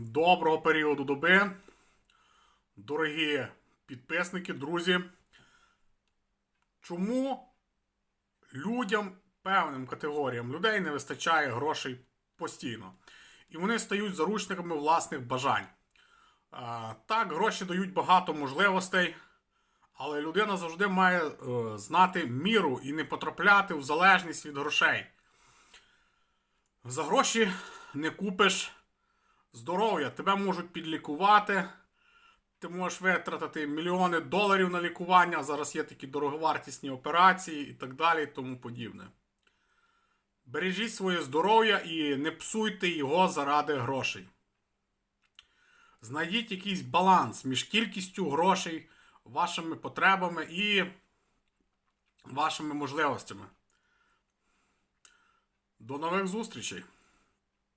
Доброго періоду доби. Дорогі підписники, друзі. Чому людям, певним категоріям людей не вистачає грошей постійно? І вони стають заручниками власних бажань. Так, гроші дають багато можливостей, але людина завжди має е, знати міру і не потрапляти в залежність від грошей. За гроші не купиш здоров'я, тебе можуть підлікувати. Ти можеш витратити мільйони доларів на лікування. Зараз є такі дороговартісні операції і так далі, і тому подібне. Бережіть своє здоров'я і не псуйте його заради грошей. Знайдіть якийсь баланс між кількістю грошей, вашими потребами і вашими можливостями. До нових зустрічей!